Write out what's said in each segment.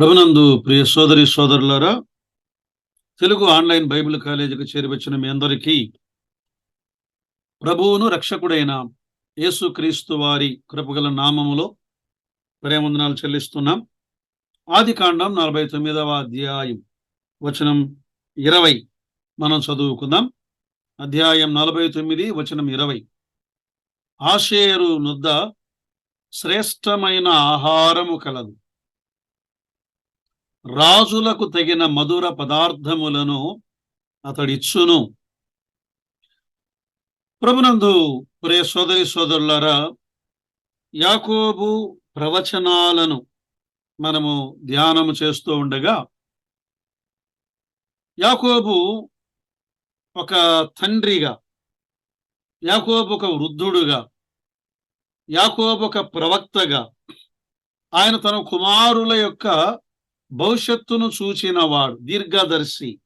ప్రభునందు ప్రియ సోదరి సోదరులారా తెలుగు ఆన్లైన్ బైబిల్ కాలేజీకి చేరివచ్చిన మీ అందరికీ ప్రభువును రక్షకుడైన యేసుక్రీస్తు వారి కృపగల నామములో ప్రేమందనాలు చెల్లిస్తున్నాం. ఆది కాండం నలభై తొమ్మిదవ అధ్యాయం వచనం ఇరవై మనం చదువుకుందాం. అధ్యాయం నలభై తొమ్మిది వచనం ఇరవై. ఆషేరు నుద్ద శ్రేష్టమైన ఆహారము కలదు. రాజులకు తగిన మధుర పదార్థములను అతడిచ్చును. ప్రభునందు ప్రే సోదరి సోదరులారా యాకోబు ప్రవచనాలను మనము ధ్యానము చేస్తూ ఉండగా యాకోబు ఒక తండ్రిగా యాకోబు ఒక వృద్ధుడుగా యాకోబు ఒక ప్రవక్తగా ఆయన తన కుమారుల యొక్క భవిష్యత్తును చూచినవాడు దీర్ఘదర్శి.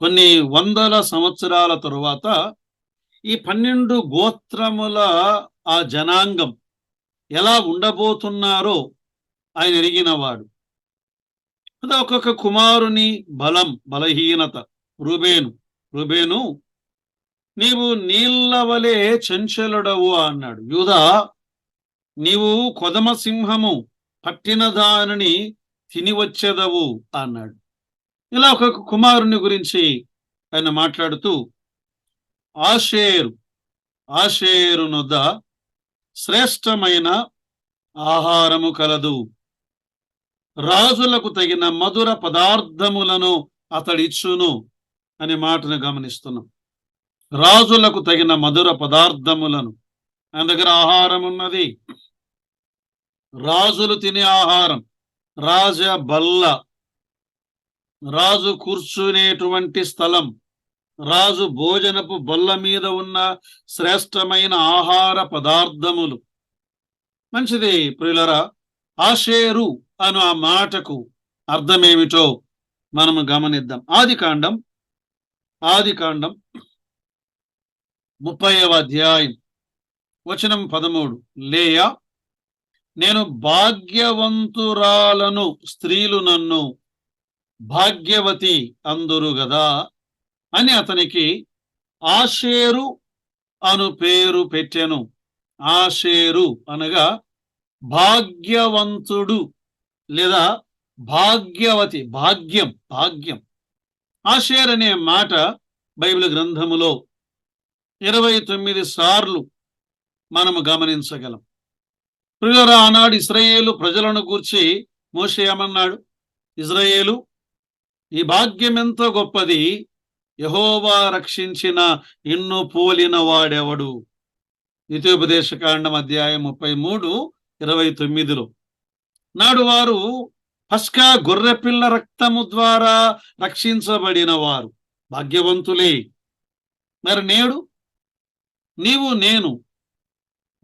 కొన్ని వందల సంవత్సరాల తరువాత ఈ పన్నెండు గోత్రముల ఆ జనాంగం ఎలా ఉండబోతున్నారో ఆయన ఎరిగినవాడు ఒక్కొక్క కుమారుని బలం బలహీనత. రుబేను రుబేను నీవు నీళ్ళ వలె చంచలుడవు అన్నాడు. యూదా నీవు కొదమ సింహము పట్టిన దానిని తిని వచ్చేదవు అన్నాడు. ఇలా ఒక కుమారుని గురించి ఆయన మాట్లాడుతూ ఆషేరు ఆషేరు శ్రేష్టమైన ఆహారము కలదు. రాజులకు తగిన మధుర పదార్థములను అతడిచ్చును అనే మాటను గమనిస్తున్నాం. రాజులకు తగిన మధుర పదార్థములను ఆయన దగ్గర ఆహారం ఉన్నది రాజులు తినే ఆహారం రాజ బల్ల రాజు కూర్చునేటువంటి స్థలం రాజు భోజనపు బల్ల మీద ఉన్న శ్రేష్టమైన ఆహార పదార్థములు. మంచిది ప్రియులరా. ఆషేరు అను ఆ మాటకు అర్థమేమిటో మనము గమనిద్దాం. ఆది కాండం ఆది కాండం ముప్పైవ అధ్యాయం వచనం పదమూడు. లేయా నేను భాగ్యవంతురాలను స్త్రీలు నన్ను భాగ్యవతి అందురు గదా అని అతనికి ఆషేరు అను పేరు పెట్టెను. ఆషేరు అనగా భాగ్యవంతుడు లేదా భాగ్యవతి భాగ్యం భాగ్యం. ఆషేర్ అనే మాట బైబిల్ గ్రంథములో ఇరవై తొమ్మిది సార్లు మనము గమనించగలం. ప్రియుల ఆనాడు ఇస్రాయేలు ప్రజలను గూర్చి మోషే ఏమన్నాడు? ఇజ్రాయేలు ఈ భాగ్యం ఎంతో గొప్పది? యహోవా రక్షించిన ఇన్ను పోలిన వాడెవడు? నిత్యోపదేశ కాండం అధ్యాయం ముప్పై మూడు ఇరవై తొమ్మిదిలో. నాడు వారు పస్కా గొర్రెపిల్ల రక్తము ద్వారా రక్షించబడిన వారు భాగ్యవంతులే. మరి నేడు? నీవు నేను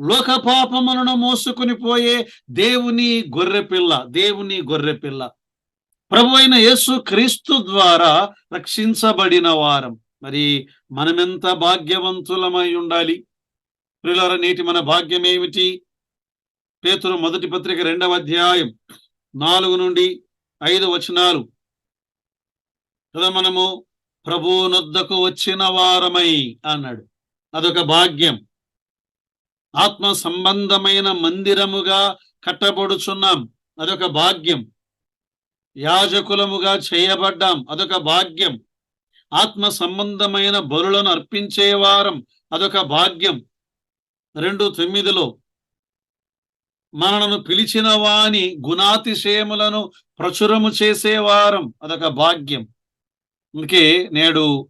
లోక పాపములను మోసుకుని పోయే దేవుని గొర్రెపిల్ల దేవుని గొర్రెపిల్ల ప్రభు అయిన యేసు క్రీస్తు ద్వారా రక్షించబడిన వారం. మరి మనమెంత భాగ్యవంతులమై ఉండాలి? ప్రిలర నేటి మన భాగ్యం ఏమిటి పేతురు మొదటి పత్రిక రెండవ అధ్యాయం నాలుగు నుండి ఐదు వచనాలు. కదా మనము ప్రభువునొద్దకు వచ్చిన వారమై అన్నాడు. అదొక భాగ్యం. ఆత్మ సంబంధమైన మందిరముగా కట్టబడుచున్నాం. అదొక భాగ్యం. యాజకులముగా చేయబడ్డాం. అదొక భాగ్యం. ఆత్మ సంబంధమైన బరులను అర్పించేవారం అదొక భాగ్యం. రెండు తొమ్మిదిలో మనను పిలిచిన వాని గుణాతిశయములను ప్రచురము చేసేవారం అదొక భాగ్యం. అందుకే నేడు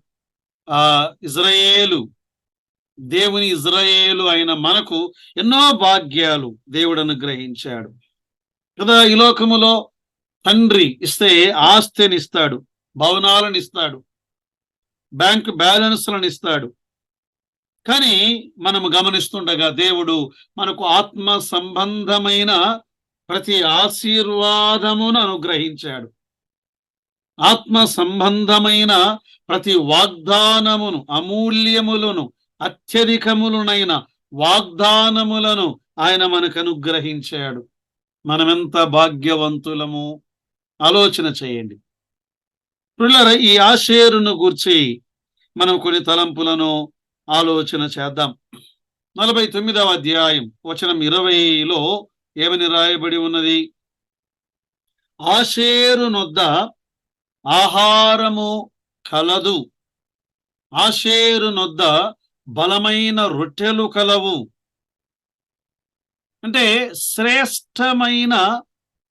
ఆ ఇజ్రాయేలు దేవుని ఇజ్రాయేలు అయిన మనకు ఎన్నో భాగ్యాలు దేవుడు అనుగ్రహించాడు కదా ఈ లోకములో తండ్రి ఇస్తే ఆస్తిని ఇస్తాడు భవనాలను ఇస్తాడు బ్యాంక్ బ్యాలెన్స్లను ఇస్తాడు. కానీ మనము గమనిస్తుండగా దేవుడు మనకు ఆత్మ సంబంధమైన ప్రతి ఆశీర్వాదమును అనుగ్రహించాడు. ఆత్మ సంబంధమైన ప్రతి వాగ్దానమును అమూల్యములను అత్యధికములనైన వాగ్దానములను ఆయన మనకు అనుగ్రహించాడు. మనమెంత భాగ్యవంతులము? ఆలోచన చేయండి. పిల్లర ఈ ఆశేరును గూర్చి మనం కొన్ని తలంపులను ఆలోచన చేద్దాం. నలభై తొమ్మిదవ అధ్యాయం వచనం ఇరవైలో ఏమని రాయబడి ఉన్నది? ఆశేరునొద్ద ఆహారము కలదు. ఆశేరునొద్ద బలమైన రొట్టెలు కలవు. అంటే శ్రేష్టమైన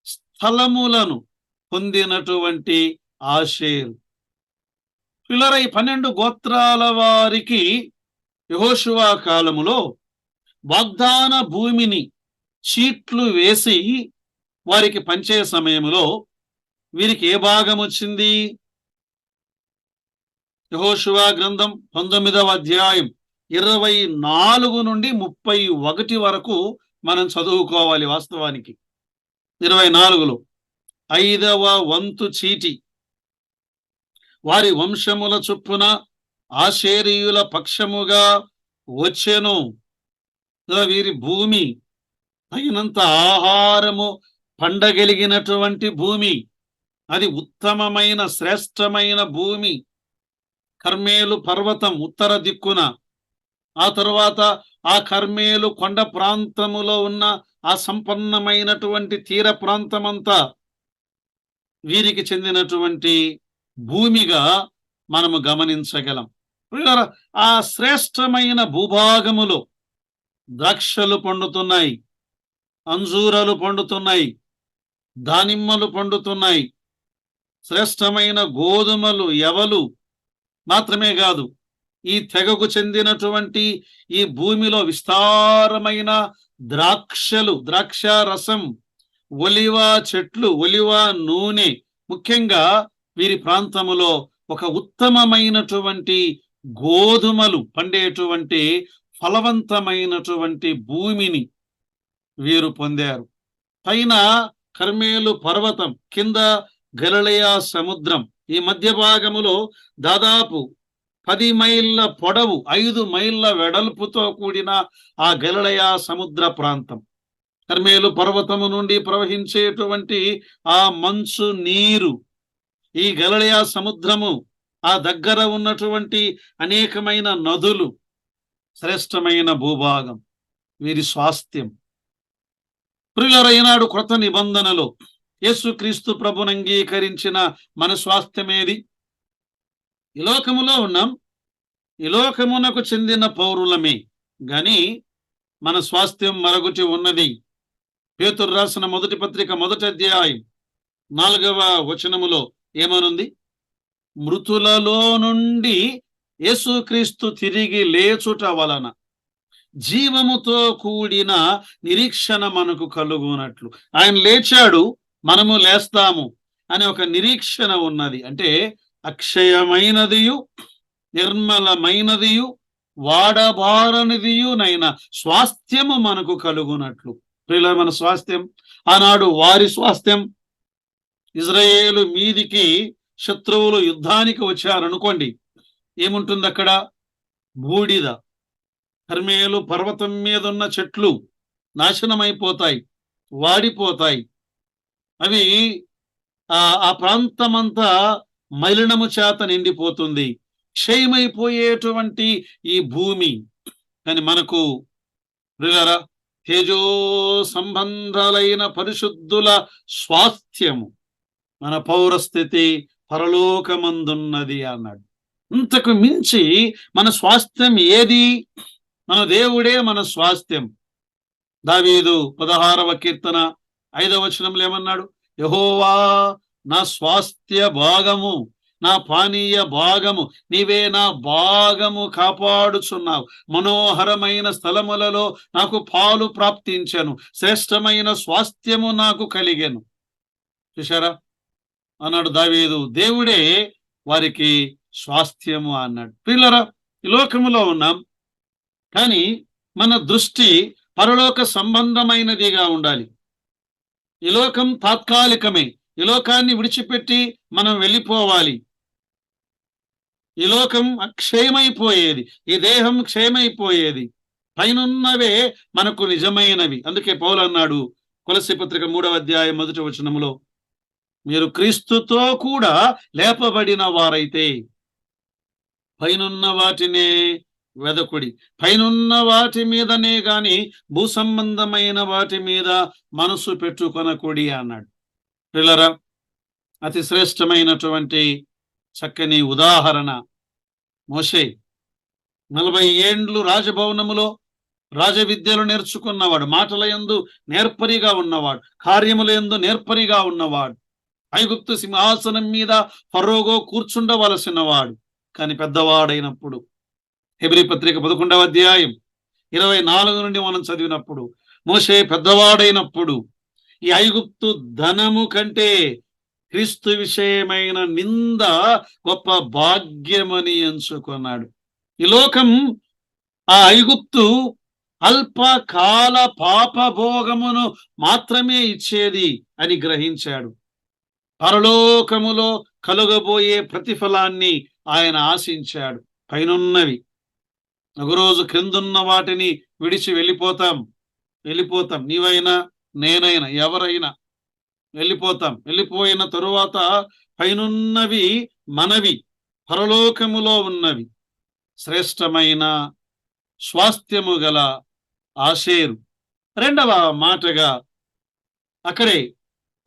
స్థలములను పొందినటువంటి ఆషేరు. పిల్లర ఈ పన్నెండు గోత్రాల వారికి యహోశువా కాలములో వాగ్దాన భూమిని చీట్లు వేసి వారికి పంచే సమయంలో వీరికి ఏ భాగం వచ్చింది? యహోశువా గ్రంథం పంతొమ్మిదవ అధ్యాయం ఇరవై నాలుగు నుండి ముప్పై ఒకటి వరకు మనం చదువుకోవాలి వాస్తవానికి. ఇరవై నాలుగులో ఐదవ వంతు చీటి. వారి వంశముల చొప్పున ఆశేరియుల పక్షముగా వచ్చెను. వీరి భూమి తగినంత ఆహారము పండగలిగినటువంటి భూమి. అది ఉత్తమమైన శ్రేష్టమైన భూమి. కర్మేలు పర్వతం ఉత్తర దిక్కున ఆ తరువాత ఆ కర్మేలు కొండ ప్రాంతములో ఉన్న ఆ సంపన్నమైనటువంటి తీర ప్రాంతమంతా వీరికి చెందినటువంటి భూమిగా మనము గమనించగలం. ఆ శ్రేష్టమైన భూభాగములో ద్రాక్షలు పండుతున్నాయి అంజూరలు పండుతున్నాయి దానిమ్మలు పండుతున్నాయి. శ్రేష్టమైన గోధుమలు ఎవలు మాత్రమే కాదు ఈ తెగకు చెందినటువంటి ఈ భూమిలో విస్తారమైన ద్రాక్షలు ద్రాక్ష రసం ఒలివ చెట్లు ఒలివ నూనె ముఖ్యంగా వీరి ప్రాంతములో ఒక ఉత్తమమైనటువంటి గోధుమలు పండేటువంటి ఫలవంతమైనటువంటి భూమిని వీరు పొందారు. పైన కర్మేలు పర్వతం కింద గలలయ సముద్రం ఈ మధ్య భాగములో దాదాపు పది మైళ్ళ పొడవు ఐదు మైళ్ళ వెడల్పుతో కూడిన ఆ గలడయా సముద్ర ప్రాంతం. కర్మేలు పర్వతము నుండి ప్రవహించేటువంటి ఆ మంచు నీరు ఈ గలడయా సముద్రము ఆ దగ్గర ఉన్నటువంటి అనేకమైన నదులు శ్రేష్టమైన భూభాగం వీరి స్వాస్థ్యం. ప్రియులరైనాడు క్రొత్త నిబంధనలో యేసుక్రీస్తు ప్రభునంగీకరించిన మన స్వాస్థ్యమేది ఈ లోకములో ఉన్నాం. ఈ లోకమునకు చెందిన పౌరులమే. గాని మన స్వాస్థ్యం మరొకటి ఉన్నది. పేతురు రాసిన మొదటి పత్రిక మొదటి అధ్యాయం నాలుగవ వచనములో ఏమనుంది? మృతులలో నుండి యేసుక్రీస్తు తిరిగి లేచుట వలన జీవముతో కూడిన నిరీక్షణ మనకు కలుగునట్లు. ఆయన లేచాడు మనము లేస్తాము అనే ఒక నిరీక్షణ ఉన్నది. అంటే అక్షయమైనదియు నిర్మలమైనదియు వాడబారనిదియు నైనా స్వాస్థ్యము మనకు కలుగునట్లు. ప్రియుల మన స్వాస్థ్యం ఆనాడు వారి స్వాస్థ్యం. ఇజ్రాయేలు మీదికి శత్రువులు యుద్ధానికి వచ్చారనుకోండి ఏముంటుంది అక్కడ బూడిద. కర్మేలు పర్వతం మీద ఉన్న చెట్లు నాశనమైపోతాయి వాడిపోతాయి. అవి ఆ ఆ ప్రాంతమంతా మలినము చేత నిండిపోతుంది. క్షయమైపోయేటువంటి ఈ భూమి. కానీ మనకు ప్రియులరా తేజో సంబంధాలైన పరిశుద్ధుల స్వాస్థ్యము మన పౌరస్థితి పరలోకమందున్నది అన్నాడు. ఇంతకు మించి మన స్వాస్థ్యం ఏది? మన దేవుడే మన స్వాస్థ్యం. దావీదు పదహారవ కీర్తన ఐదవ వచనంలో ఏమన్నాడు? యహోవా నా స్వాస్థ్య భాగము నా పానీయ భాగము నీవే నా భాగము కాపాడుచున్నావు. మనోహరమైన స్థలములలో నాకు పాలు ప్రాప్తించను. శ్రేష్టమైన స్వాస్థ్యము నాకు కలిగెను. చూశారా? అన్నాడు దావీదు. దేవుడే వారికి స్వాస్థ్యము అన్నాడు. పిల్లరా ఈ లోకములో ఉన్నాం. కానీ మన దృష్టి పరలోక సంబంధమైనదిగా ఉండాలి. ఈ లోకం తాత్కాలికమే. ఈ లోకాన్ని విడిచిపెట్టి మనం వెళ్ళిపోవాలి. ఈ లోకం క్షయమైపోయేది. ఈ దేహం క్షయమైపోయేది. పైనున్నవే మనకు నిజమైనవి. అందుకే పౌలు అన్నాడు కొలసి పత్రిక మూడవ అధ్యాయం మొదటి వచనములో మీరు క్రీస్తుతో కూడా లేపబడిన వారైతే పైనున్న వాటినే వెదకుడి. పైనున్న వాటి మీదనే గాని భూ సంబంధమైన వాటి మీద మనసు పెట్టుకొనకుడి అన్నాడు. పిల్లరా అతి శ్రేష్టమైనటువంటి చక్కని ఉదాహరణ మోషే. నలభై ఏండ్లు రాజభవనములో రాజ విద్యలు నేర్చుకున్నవాడు మాటల యందు నేర్పరిగా ఉన్నవాడు కార్యముల యందు నేర్పరిగా ఉన్నవాడు ఐగుప్తు సింహాసనం మీద ఫరోగో కూర్చుండవలసిన వాడు కానీ పెద్దవాడైనప్పుడు హెబ్రి పత్రిక పదకొండవ అధ్యాయం ఇరవై నాలుగు నుండి మనం చదివినప్పుడు మోషే పెద్దవాడైనప్పుడు ఈ ఐగుప్తు ధనము కంటే క్రీస్తు విషయమైన నింద గొప్ప భాగ్యమని ఎంచుకున్నాడు. ఈ లోకం ఆ ఐగుప్తు అల్పకాల పాపభోగమును మాత్రమే ఇచ్చేది అని గ్రహించాడు. పరలోకములో కలుగబోయే ప్రతిఫలాన్ని ఆయన ఆశించాడు. పైనున్నవి. ఒకరోజు క్రిందున్న వాటిని విడిచి వెళ్ళిపోతాం. వెళ్ళిపోతాం. నీవైనా నేనైనా ఎవరైనా వెళ్ళిపోతాం. వెళ్ళిపోయిన తరువాత పైనున్నవి మనవి పరలోకములో ఉన్నవి. శ్రేష్టమైన స్వాస్థ్యము గల ఆశేరు రెండవ మాటగా అక్కడే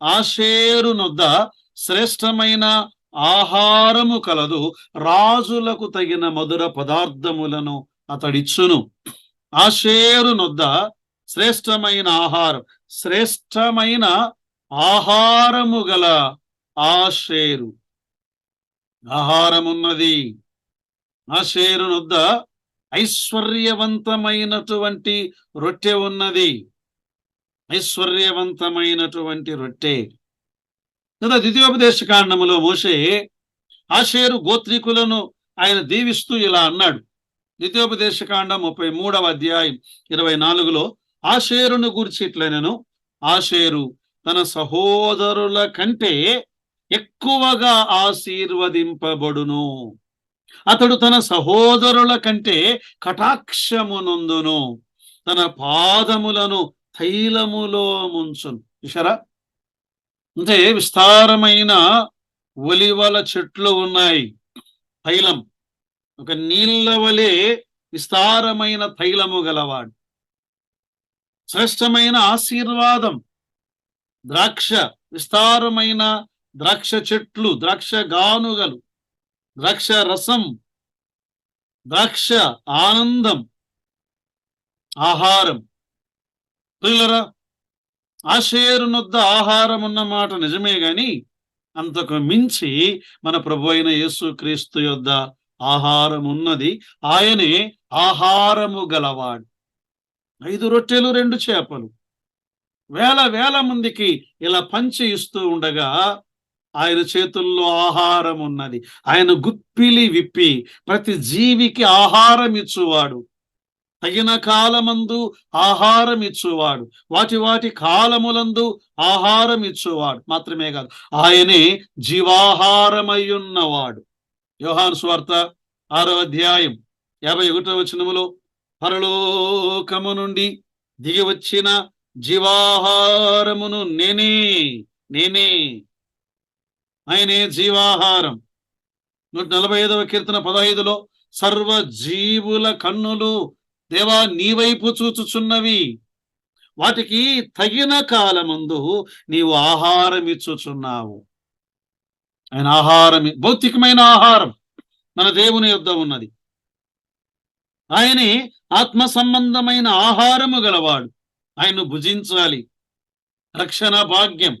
ఆశేరునొద్ద శ్రేష్టమైన ఆహారము కలదు రాజులకు తగిన మధుర పదార్థములను అతడిచ్చును. ఆశేరునొద్ద శ్రేష్టమైన ఆహారం. శ్రేష్టమైన ఆహారము గల ఆషేరు ఆహారమున్నది ఆషేరు ఐశ్వర్యవంతమైనటువంటి రొట్టె ఉన్నది. ఐశ్వర్యవంతమైనటువంటి రొట్టె. కదా ద్వితీయోపదేశ కాండములో మోసే ఆషేరు గోత్రికులను ఆయన దీవిస్తూ ఇలా అన్నాడు. ద్వితీయోపదేశ కాండం ముప్పై మూడవ అధ్యాయం ఇరవై నాలుగులో ఆషేరును గురించి ఇట్లనెను ఆషేరు తన సహోదరుల కంటే ఎక్కువగా ఆశీర్వదింపబడును. అతడు తన సహోదరుల కంటే కటాక్షమునందును తన పాదములను తైలములో ముంచును. చూసారా అంటే విస్తారమైన ఒలివల చెట్లు ఉన్నాయి. తైలం ఒక నీళ్ళ వలె విస్తారమైన తైలము గలవాడు. శ్రేష్టమైన ఆశీర్వాదం ద్రాక్ష విస్తారమైన ద్రాక్ష చెట్లు ద్రాక్ష గానుగలు ద్రాక్ష రసం ద్రాక్ష ఆనందం ఆహారం. పిల్లరా ఆశేరునొద్ద ఆహారం ఉన్న మాట నిజమే గాని అంతకు మించి మన ప్రభు అయిన యేసు క్రీస్తు యొద్ద ఆహారం ఉన్నది. ఆయనే ఆహారము గలవాడు. ఐదు రొట్టెలు రెండు చేపలు. వేల వేల మందికి ఇలా పంచి ఇస్తూ ఉండగా ఆయన చేతుల్లో ఆహారం ఉన్నది. ఆయన గుప్పిలి విప్పి ప్రతి జీవికి ఆహారం ఇచ్చువాడు. తగిన కాలమందు ఆహారం ఇచ్చువాడు. వాటి వాటి కాలములందు ఆహారం ఇచ్చువాడు. మాత్రమే కాదు ఆయనే జీవాహారమయ్యున్నవాడు. యోహాను స్వార్త ఆరో అధ్యాయం యాభై ఒకటో వచనములో పరలోకము నుండి దిగి వచ్చిన జీవాహారమును నేనే నేనే. ఆయనే జీవాహారం. నూట నలభై ఐదవ కీర్తన పదహైదులో సర్వ జీవుల కన్నులు దేవా నీ వైపు చూచుచున్నవి. వాటికి తగిన కాలమందు నీవు ఆహారం ఇచ్చుచున్నావు. ఆయన ఆహారం భౌతికమైన ఆహారం మన దేవుని యొద్ద ఉన్నది. ఆయనే ఆత్మ సంబంధమైన ఆహారము గలవాడు. ఆయన్ను భుజించాలి. రక్షణ భాగ్యం.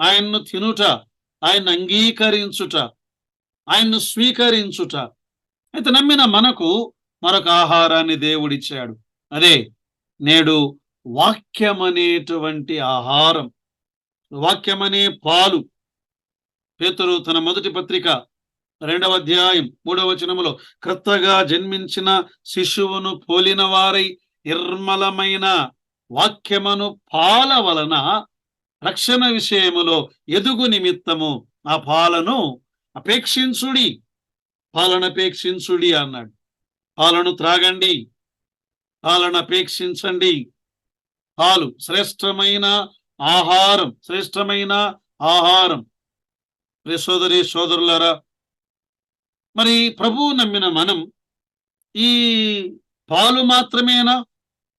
ఆయన్ను తినుట ఆయన్ను అంగీకరించుట ఆయన్ను స్వీకరించుట. అయితే నమ్మిన మనకు మరొక ఆహారాన్ని దేవుడిచ్చాడు. అదే నేడు వాక్యమనేటువంటి ఆహారం. వాక్యమనే పాలు. పేతురు తన మొదటి పత్రిక రెండవ అధ్యాయం మూడవ వచనములో క్రొత్తగా జన్మించిన శిశువును పోలిన వారై నిర్మలమైన వాక్యమును పాల వలన రక్షణ విషయములో ఎదుగు నిమిత్తము ఆ పాలను అపేక్షించుడి. పాలనపేక్షించుడి అన్నాడు. పాలను త్రాగండి. పాలను అపేక్షించండి. పాలు శ్రేష్టమైన ఆహారం శ్రేష్టమైన ఆహారం. సోదరి సోదరులారా మరి ప్రభువు నమ్మిన మనం ఈ పాలు మాత్రమేనా?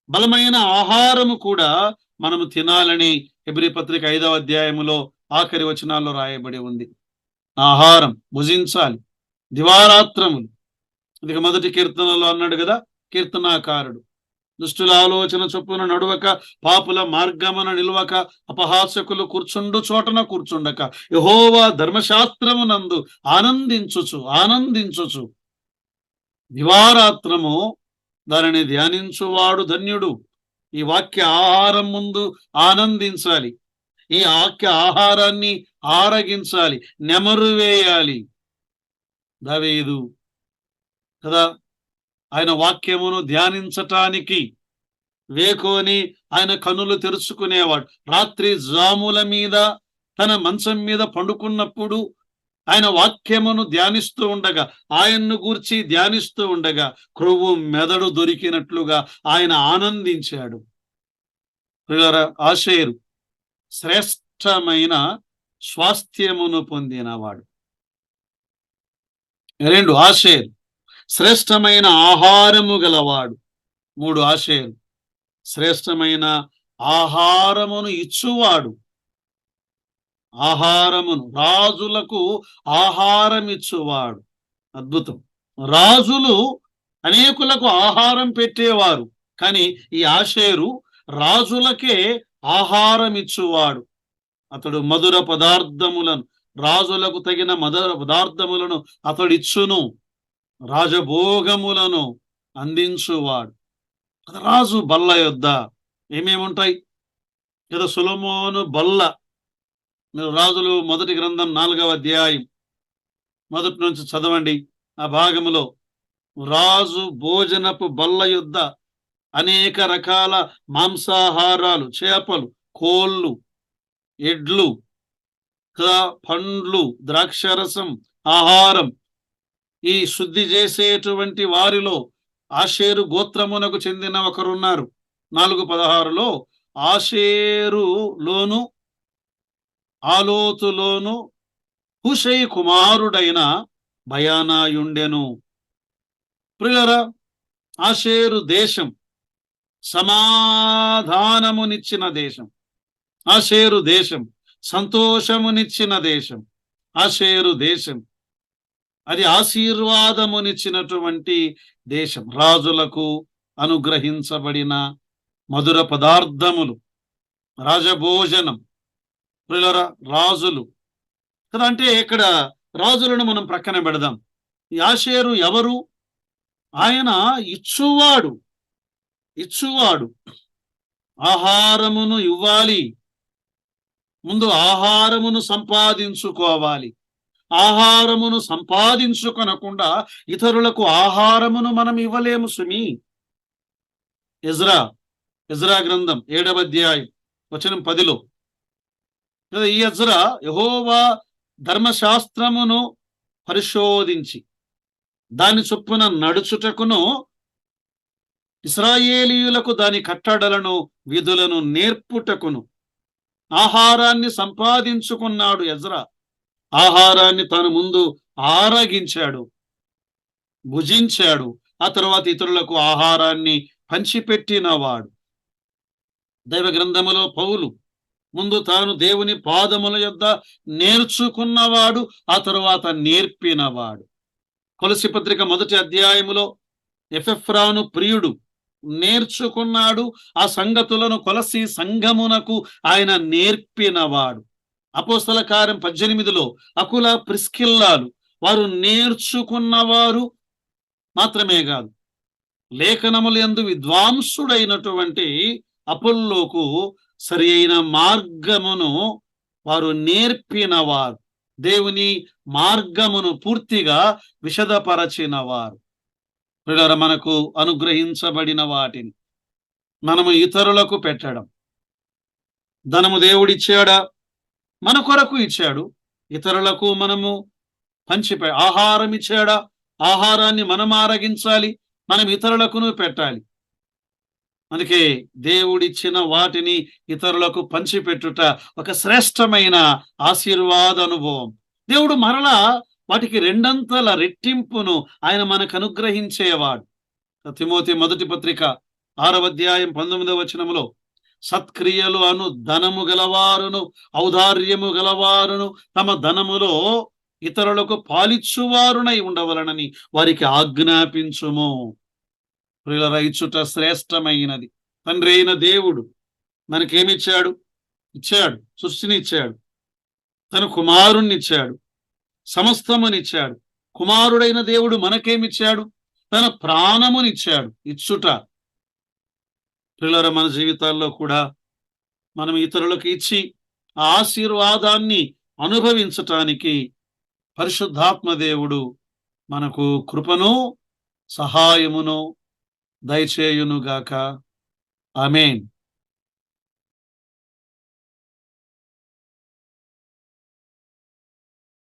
బలమైన ఆహారము కూడా మనము తినాలని ఎబ్రి పత్రిక ఐదవ అధ్యాయములో ఆఖరి వచనాల్లో రాయబడి ఉంది. ఆహారం భుజించాలి. దివారాత్రములు. ఇక మొదటి కీర్తనలో అన్నాడు కదా కీర్తనాకారుడు. దుష్టుల ఆలోచన చొప్పున నడువక పాపుల మార్గమున నిలువక అపహాసకులు కూర్చుండు చోటన కూర్చుండక యహోవా ధర్మశాస్త్రమునందు ఆనందించుచు ఆనందించుచు. దివారాత్రము దానిని ధ్యానించువాడు ధన్యుడు. ఈ వాక్య ఆహారం ముందు ఆనందించాలి. ఈ వాక్య ఆహారాన్ని ఆరగించాలి. నెమరు వేయాలి. దావేదు. కదా? ఆయన వాక్యమును ధ్యానించటానికి వేకోని ఆయన కనులు తెరుచుకునేవాడు. రాత్రి జాముల మీద తన మంచం మీద పండుకున్నప్పుడు ఆయన వాక్యమును ధ్యానిస్తూ ఉండగా ఆయన్ను గూర్చి ధ్యానిస్తూ ఉండగా క్రొవ్వు మెదడు దొరికినట్లుగా ఆయన ఆనందించాడు. ఆశేరు శ్రేష్టమైన స్వాస్థ్యమును పొందినవాడు. రెండు ఆశేరు శ్రేష్టమైన ఆహారము గలవాడు. మూడు ఆశయాలు. శ్రేష్టమైన ఆహారమును ఇచ్చువాడు. ఆహారమును రాజులకు ఆహారం ఇచ్చువాడు. అద్భుతం. రాజులు అనేకులకు ఆహారం పెట్టేవారు. కానీ ఈ ఆశేరు రాజులకే ఆహారం ఇచ్చువాడు. అతడు మధుర పదార్థములను రాజులకు తగిన మధుర పదార్థములను అతడిచ్చును. రాజభోగములను అందించువాడు. రాజు బల్ల యొద్ద ఏమేమి ఉంటాయి కదా సులమోను బల్ల. మీరు రాజులు మొదటి గ్రంథం నాలుగవ అధ్యాయం. మొదటి నుంచి చదవండి. ఆ భాగములో రాజు భోజనపు బల్ల యుద్ధ అనేక రకాల మాంసాహారాలు చేపలు కోళ్ళు ఎడ్లు కదా పండ్లు ద్రాక్షరసం ఆహారం ఈ శుద్ధి చేసేటువంటి వారిలో ఆషేరు గోత్రమునకు చెందిన ఒకరున్నారు. నాలుగు పదహారులో ఆషేరులోను ఆలోతులోను హుషై కుమారుడైన భయానాయుండెను ప్రియులరా ఆషేరు దేశం సమాధానమునిచ్చిన దేశం. ఆషేరు దేశం సంతోషమునిచ్చిన దేశం. ఆషేరు దేశం అది ఆశీర్వాదమునిచ్చినటువంటి దేశం. రాజులకు అనుగ్రహించబడిన మధుర పదార్థములు రాజభోజనం ప్రిలర రాజులు. కదా అంటే ఇక్కడ రాజులను మనం ప్రక్కన పెడదాం. యాషేరు ఎవరు? ఆయన ఇచ్చువాడు ఇచ్చువాడు. ఆహారమును ఇవ్వాలి. ముందు ఆహారమును సంపాదించుకోవాలి. ఆహారమును సంపాదించుకొనకుండా ఇతరులకు ఆహారమును మనం ఇవ్వలేము సుమి. ఎజ్రా ఎజ్రా గ్రంథం ఏడవ అధ్యాయం వచనం పదిలో. ఈ ఎజ్రా యహోవా ధర్మశాస్త్రమును పరిశోధించి దాని చొప్పున నడుచుటకును ఇస్రాయేలీయులకు దాని కట్టడలను విధులను నేర్పుటకును ఆహారాన్ని సంపాదించుకున్నాడు ఎజ్రా. ఆహారాన్ని తన ముందు ఆరగించాడు భుజించాడు ఆ తర్వాత ఇతరులకు ఆహారాన్ని పంచిపెట్టినవాడు. దైవ గ్రంథములో పౌలు ముందు తాను దేవుని పాదముల యొద్ద నేర్చుకున్నవాడు ఆ తరువాత నేర్పినవాడు. కొలసి పత్రిక మొదటి అధ్యాయములో ఎఫెఫ్రాను ప్రియుడు నేర్చుకున్నాడు ఆ సంగతులను కొలసి సంఘమునకు ఆయన నేర్పినవాడు. అపోస్తల కార్యం పద్దెనిమిదిలో అకుల ప్రిస్కిల్లాలు వారు నేర్చుకున్నవారు మాత్రమే కాదు. లేఖనములు ఎందు విద్వాంసుడైనటువంటి అపుల్లోకు సరి అయిన మార్గమును వారు నేర్పినవారు. దేవుని మార్గమును పూర్తిగా విషదపరచినవారు పిల్లర మనకు అనుగ్రహించబడిన వాటిని మనము ఇతరులకు పెట్టడం. ధనము దేవుడిచ్చాడా? మన కొరకు ఇచ్చాడు. ఇతరులకు మనము పంచిపె ఆహారం ఇచ్చాడా ఆహారాన్ని మనం ఆరగించాలి. మనం ఇతరులకును పెట్టాలి. అందుకే దేవుడిచ్చిన వాటిని ఇతరులకు పంచిపెట్టుట ఒక శ్రేష్టమైన ఆశీర్వాద అనుభవం దేవుడు మరలా వాటికి రెండంతల రెట్టింపును ఆయన మనకు అనుగ్రహించేవాడు. తిమోతి మొదటి పత్రిక ఆరవ అధ్యాయం పంతొమ్మిదవ వచనములో సత్క్రియలు అను ధనము గలవారును ఔదార్యము గలవారును తమ ధనములో ఇతరులకు పాలిచ్చువారునై ఉండవలనని వారికి ఆజ్ఞాపించుము. ప్రియులరా ఇచ్చుట శ్రేష్టమైనది. తండ్రి అయిన దేవుడు మనకేమిచ్చాడు? ఇచ్చాడు సృష్టిని ఇచ్చాడు తన కుమారుణ్ణిచ్చాడు సమస్తమునిచ్చాడు. కుమారుడైన దేవుడు మనకేమిచ్చాడు? తన ప్రాణమునిచ్చాడు. ఇచ్చుట పిల్లల మన జీవితాల్లో కూడా మనం ఇతరులకు ఇచ్చి ఆ ఆశీర్వాదాన్ని అనుభవించటానికి పరిశుద్ధాత్మ దేవుడు మనకు కృపను సహాయమును దయచేయునుగాక. ఆమెన్.